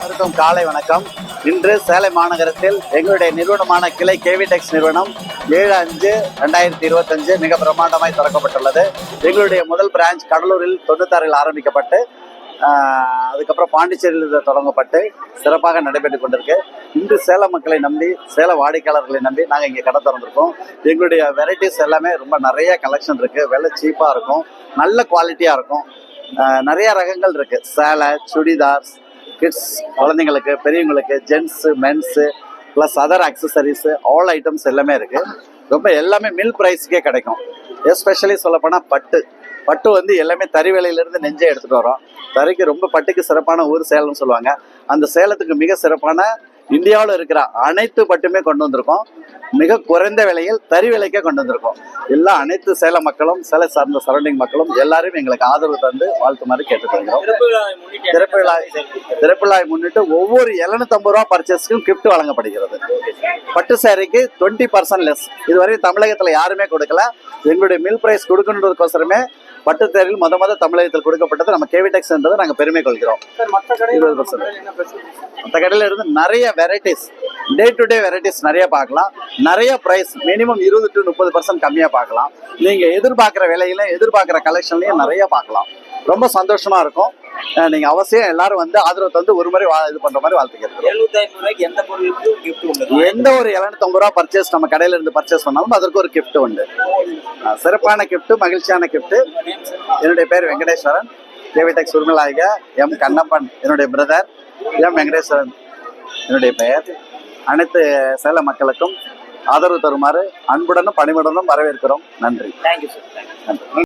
அனைவருக்கும் காலை வணக்கம். இன்று சேலை மாநகரத்தில் எங்களுடைய நிறுவனமான கிளை கேவிடெக்ஸ் நிறுவனம் ஏழு அஞ்சு ரெண்டாயிரத்தி இருபத்தஞ்சு மிக பிரம்மாண்டமாய் திறக்கப்பட்டுள்ளது. எங்களுடைய முதல் பிரான்ச் கடலூரில் தொண்ணூத்தாறில் ஆரம்பிக்கப்பட்டு அதுக்கப்புறம் பாண்டிச்சேரியில் இது தொடங்கப்பட்டு சிறப்பாக நடைபெற்று கொண்டிருக்கு. இன்று சேல மக்களை நம்பி சேல வாடிக்கையாளர்களை நம்பி நாங்கள் இங்கே கடை திறந்துருக்கோம். எங்களுடைய வெரைட்டிஸ் எல்லாமே ரொம்ப நிறைய கலெக்ஷன் இருக்குது விலை சீப்பாக இருக்கும். நல்ல குவாலிட்டியாக இருக்கும். நிறைய ரகங்கள் இருக்குது சேலை சுடிதார்ஸ் கிட்ஸ் குழந்தைங்களுக்கு பெரியவங்களுக்கு gents mens plus other accessories all items எல்லாமே இருக்குது ரொம்ப எல்லாமே மில் ப்ரைஸ்க்கே கிடைக்கும். எஸ்பெஷலி சொல்லப்போனால் பட்டு. பட்டு வந்து எல்லாமே தறி வேலையிலேருந்து நெஞ்சே எடுத்துகிட்டு வரோம். தறிக்கு ரொம்ப பட்டுக்கு சிறப்பான ஊர் சேலம்னு சொல்லுவாங்க. அந்த சேலத்துக்கு மிக சிறப்பான இந்தியாவில் இருக்கிற அனைத்து பட்டுமே கொண்டு வந்திருக்கோம். மிக குறைந்த விலையில் தறி விலைக்கே கொண்டு வந்திருக்கோம். எல்லா அனைத்து சேலம் மக்களும் சேலை சார்ந்த சரௌண்டிங் மக்களும் எல்லாரும் எங்களுக்கு ஆதரவு தந்து வாழ்த்துமாறு கேட்டுக்கொள்கிறோம். திறப்பு விழா திறப்பு விழாவை முன்னிட்டு ஒவ்வொரு 750 ரூபா பர்ச்சேஸ்க்கும் கிஃப்ட் வழங்கப்படுகிறது. பட்டு சேரீக்கு டுவெண்ட்டி பர்சன்ட் லெஸ் இதுவரை தமிழகத்தில் யாருமே கொடுக்கல. எங்களுடைய மில் பிரைஸ் கொடுக்கணுன்றதுக்கோசரமே பட்டு தேரில் முத முத தமிழகத்தில் கொடுக்கப்பட்டது நம்ம கேவிடெக்ஸ் என்றதை நாங்கள் பெருமை கொள்கிறோம் இருபது பர்சன்ட். மற்ற கடையில் இருந்து நிறைய varieties day to day varieties நிறைய பார்க்கலாம். நிறைய ப்ரைஸ் மினிமம் இருபது டு முப்பது பர்சன்ட் கம்மியாக பார்க்கலாம். நீங்கள் எதிர்பார்க்குற விலையில எதிர்பார்க்குற கலெக்ஷன்லையும் நிறைய பார்க்கலாம். ரொம்ப சந்தோஷமா இருக்கும். நீங்க அவசியம் எல்லாரும் வந்து ஆதரவு தந்து ஒரு முறை வா- இது பண்ற மாதிரி ரூபாய்க்கு எந்த பொருளுக்கு உண்டு? எந்த ஒரு எழுநூத்தம்பது ரூபா பர்ச்சேஸ் நம்ம கடையில இருந்து பர்ச்சேஸ் பண்ணாலும் அதற்கு ஒரு gift உண்டு. சிறப்பான gift மகிழ்ச்சியான gift. என்னுடைய பேர் வெங்கடேஸ்வரன். கேவிடெக் சுர்மலாயிக எம் கண்ணப்பன் என்னுடைய பிரதர் எம் வெங்கடேஸ்வரன் என்னுடைய பெயர். அனைத்து சேல மக்களுக்கும் ஆதரவு தருமாறு அன்புடனும் பணிவுடனும் வரவேற்கிறோம். நன்றி. தேங்க்யூ சார் நன்றி.